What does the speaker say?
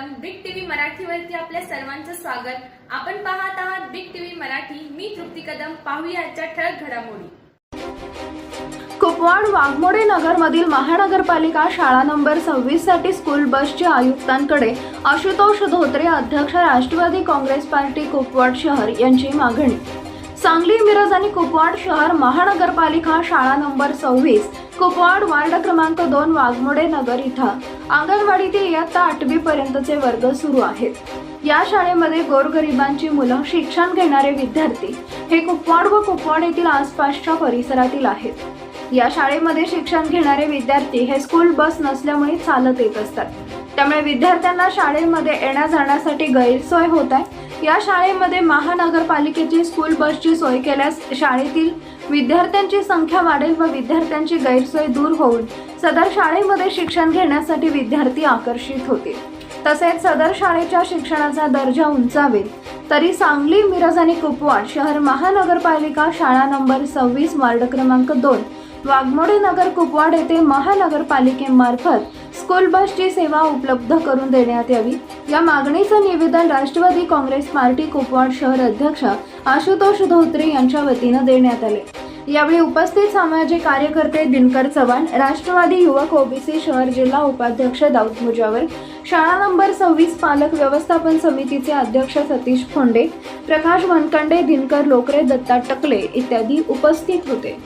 मराठीवरती आपल्या सर्वांचं स्वागत. आपण पाहत आहात बिग टीव्ही मराठी. मी तृप्ती कदम. पाहूया आजच्या ठळक घडामोडी. कुपवाड वाघमोडे नगरमधील महानगरपालिका शाळा नंबर सव्वीससाठी स्कूल बसच्या आयुक्तांकडे आशुतोष धोत्रे अध्यक्ष राष्ट्रवादी काँग्रेस पार्टी कुपवाड शहर यांची मागणी. सांगली मिरज आणि कुपवाड शहर महानगरपालिका शाळा नंबर सव्वीस कुपवाड वार्ड क्रमांक दोन वाघमोडे नगर इथं. अंगणवाडी ते इयत्ता आठवी पर्यंतचे वर्ग सुरू आहेत. या शाळेमध्ये गोरगरिबांची मुलं शिक्षण घेणारे विद्यार्थी हे कुपवाड व कुपवाड येथील आसपासच्या परिसरातील आहेत. या शाळेमध्ये शिक्षण घेणारे विद्यार्थी हे स्कूल बस नसल्यामुळे चालत येत असतात. त्यामुळे विद्यार्थ्यांना शाळेमध्ये येण्या जाण्यासाठी गैरसोय होत आहे. या शाळेमध्ये महानगरपालिकेची स्कूल बसची सोय केल्यास शाळेतील विद्यार्थ्यांची संख्या वाढेल व विद्यार्थ्यांची गैरसोय दूर होऊन सदर शाळेमध्ये शिक्षण घेण्यासाठी विद्यार्थी आकर्षित होतील. तसेच सदर शाळेच्या शिक्षणाचा दर्जा उंचावेल. तरी सांगली मिरज आणि कुपवाड शहर महानगरपालिका शाळा नंबर सव्वीस वार्ड क्रमांक दोन वाघमोडे नगर कुपवाड येथे महानगरपालिकेमार्फत स्कूल बसची सेवा उपलब्ध करून देण्यात यावी. या मागणीचं निवेदन राष्ट्रवादी काँग्रेस पार्टी कुपवाड शहर अध्यक्ष आशुतोष धोत्रे यांच्या वतीनं देण्यात आले. यावेळी उपस्थित सामाजिक कार्यकर्ते दिनकर चव्हाण राष्ट्रवादी युवक ओबीसी शहर जिल्हा उपाध्यक्ष दाऊद मुजावर शाळा नंबर सव्वीस पालक व्यवस्थापन समितीचे अध्यक्ष सतीश फोंडे प्रकाश वनकंडे दिनकर लोकरे दत्ता टकले इत्यादी उपस्थित होते.